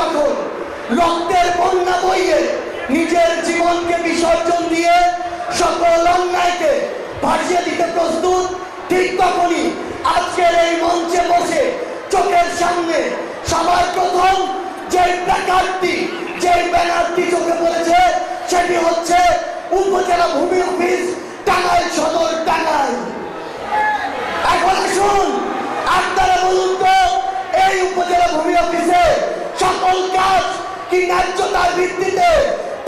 যখন রক্তের বন্যা বইয়ে নিজের জীবনকে বিসর্জন দিয়ে সকল অন্যায়কে ভাসিয়ে দিতে প্রস্তুত, ঠিক তখনই আজকের এই মঞ্চে বসে চোখের সামনে সবার প্রথম যে প্ল্যাকার্ডটি যে ব্যানারটি চোখে পড়েছে, সেটি হচ্ছে উপজেলা ভূমি অফিস টাঙ্গাইল সদর টাঙ্গাইল এখন আসুন আপনারা বলুন তো এই উপজেলা ভূমি অফিসে সকল কাজ কি ন্যায্যতার ভিত্তিতে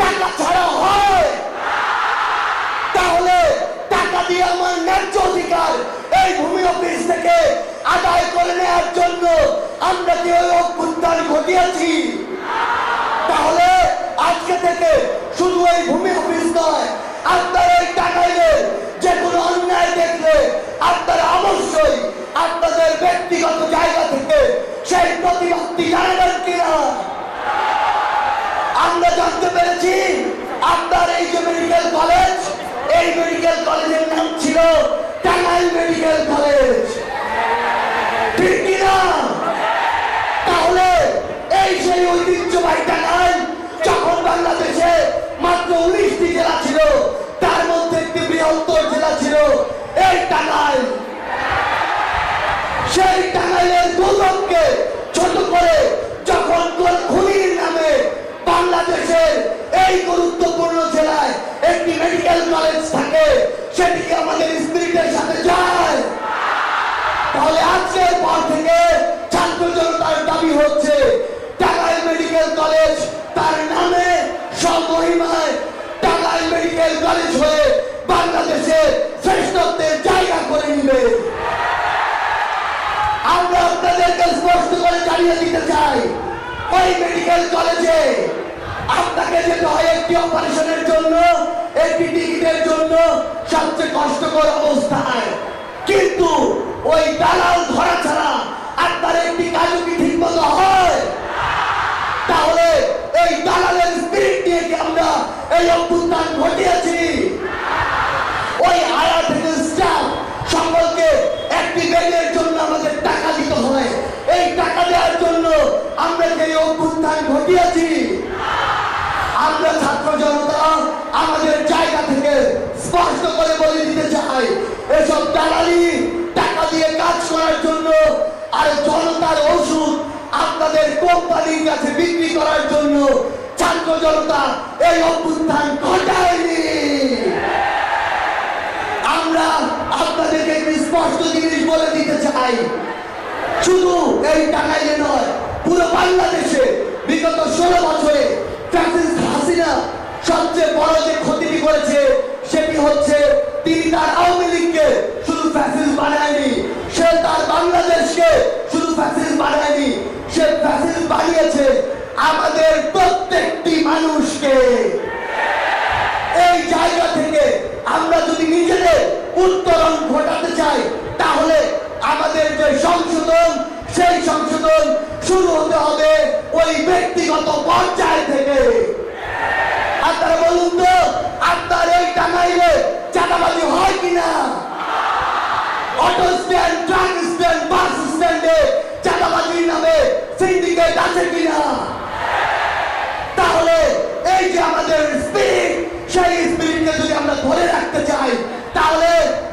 টাকা ছাড়া হয়। তাহলে টাকা দিয়ে আমার ন্যায্য অধিকার এই ভূমি অফিস থেকে আদায় করে নেওয়ার জন্য আমরা কি ওই অভ্যুত্থান ঘটিয়েছি? তাহলে আজকে থেকে শুধু এই ভূমি অফিস নয়, আপনারা এই টাকাইলে যে কোনো অন্যায় দেখলে আপনারা অবশ্যই আপনাদের ব্যক্তিগত জায়গা থেকে সেই প্রতিবাদটি জানাবেন কিনা? আমরা জানতে পেরেছি, আপনার এই যে মেডিকেল কলেজ এই মেডিকেল কলেজের নাম ছিল টাঙ্গাইল মেডিকেল কলেজ সেই মাত্র ছিল, তার মধ্যে এই সেই টাঙ্গাইলের গৌরবকে ছোট করে যখন খুনির আপনাদেরকে করে জানিয়ে দিতে চাই। ওই মেডিকেল কলেজে আপনাকে যেতে হয় একটি অপারেশনের জন্য, একটি টিকিটের জন্য সবচেয়ে কষ্টকর অবস্থায়। কিন্তু ওই দালাল ধরা ছাড়া আপনার একটি কাজও কি ঠিক মতো হয়? তাহলে এই দালালের স্পিরিট নিয়ে কি আমরা এই অভ্যুত্থান ঘটিয়েছি? ওই আয়া থেকে স্টাফ সকলকে একটি বেডের জন্য আমাদের টাকা দিতে হয়। এই টাকা দেওয়ার জন্য আমরা যে অভ্যুত্থান ঘটিয়েছি, আমরা ছাত্র জনতা আমাদের জায়গা থেকে স্পষ্ট করে বলে দিতে চাই, এসব দালালি, টাকা দিয়ে কাজ করার জন্য আর জনতার ওষুধ আপনাদের কোম্পানির কাছে বিক্রি করার জন্য ছাত্র জনতা এই অভ্যুত্থান ঘটায়নি। আমরা আপনাদেরকে একটি স্পষ্ট জিনিস বলে দিতে চাই শুধু এই টাকাইলে নয়, পুরো বাংলাদেশে বিগত ষোলো বছরে হাসিনা সবচেয়ে বড় যে ক্ষতিটি করেছে, সেটি হচ্ছে তিনি তার আওয়ামী লীগকে শুধু ফ্যাসিস্ট বানায়নি, সে তার বাংলাদেশকে শুধু ফ্যাসিস্ট বানায়নি, সে ফ্যাসিস্ট বানিয়েছে আমাদের প্রত্যেকটি মানুষকে। এই জায়গা থেকে আমরা যদি নিজেদের উত্তরণ ঘটাতে চাই, তাহলে আমাদের শুরু হতে হবে ওই ব্যক্তিগত পর্যায় থেকে। আপনারা বলুন তো আপনার এই টাঙ্গাইলে চাঁদাবাজি হয় কিনা? Auto stand truck stand bus স্ট্যান্ডে চাঁদাবাজির নামে সিন্ডিকেট আছে কিনা? তাহলে এই যে আমাদের স্পিরিট সেই স্পিরিটকে যদি আমরা ধরে রাখতে চাই তাহলে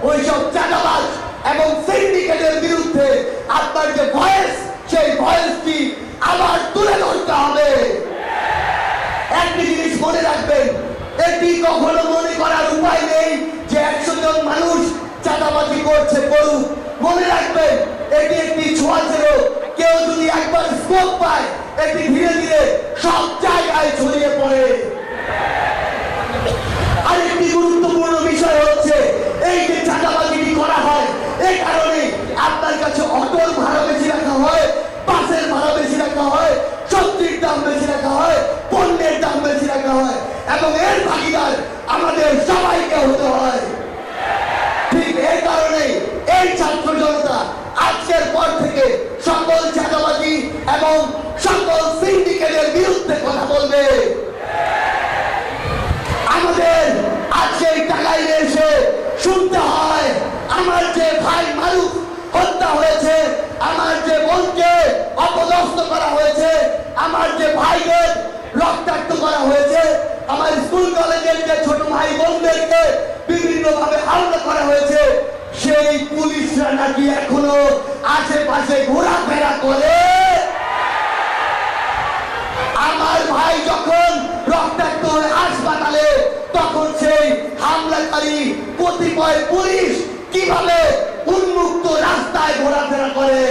ওই সব চাঁদাবাজ এবং সিন্ডিকেটের বিরুদ্ধে আপনার যে ভয়েস সেই ভয়েসটি আবার তুলে ধরতে হবে একটি জিনিস মনে রাখবেন এটি কখনো মনে করার উপায় নেই যে একশো জন মানুষ চাঁদাবাজি করছে করুক মনে রাখবেন, এটি একটি ছোঁয়াচে কেউ যদি একবার স্কোপ পায় গুরুত্বের কথা বলবে। আমাদের আজকে এসে শুনতে হয়, আমার যে ভাই মারুফ হত্যা হয়েছে, আমার যে বোনকে অপদস্থ করা হয়েছে, আমার যে ভাইদের রক্তাক্ত করা হয়েছে, আমার স্কুল কলেজের যে ছোট ভাই বোনদেরকে বিভিন্ন ভাবে হামলা করা হয়েছে, সেই পুলিশরা নাকি এখনও আশেপাশে ঘোরাফেরা করে আমার ভাই যখন রক্তাক্ত হয়ে হাসপাতালে, তখন সেই হামলাকারী কতিপয় পুলিশ কীভাবে উন্মুক্ত রাস্তায় ঘোরাফেরা করে?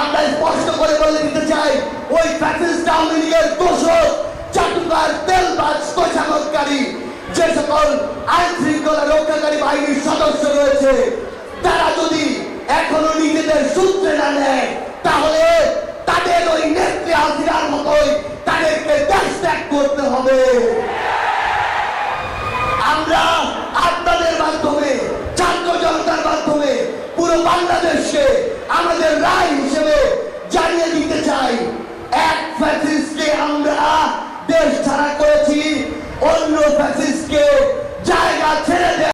আমরা স্পষ্ট করে বলে দিতে চাই, ওই ফ্যাসিস্ট আওয়ামী লীগের চাটুকার তেলবাজ যে সকল আইন শৃঙ্খলা রক্ষাকারী বাহিনীর সদস্য রয়েছে, তারা যদি এখনও নিজেদের সূত্রে না নেয়, তাহলে তাদের ওই নেত্রী মতোই তাদেরকে দেশ ত্যাগ করতে হবে। আমরা আপনাদের মাধ্যমে, ছাত্র জনতার মাধ্যমে পুরো বাংলাদেশকে আমাদের রায় হিসেবে জানিয়ে দিতে চাই। এক ফ্যাসিস্টকে আমরা দেশ ছাড়া করেছি, অন্য ফ্যাসিস্টকে জায়গা ছেড়ে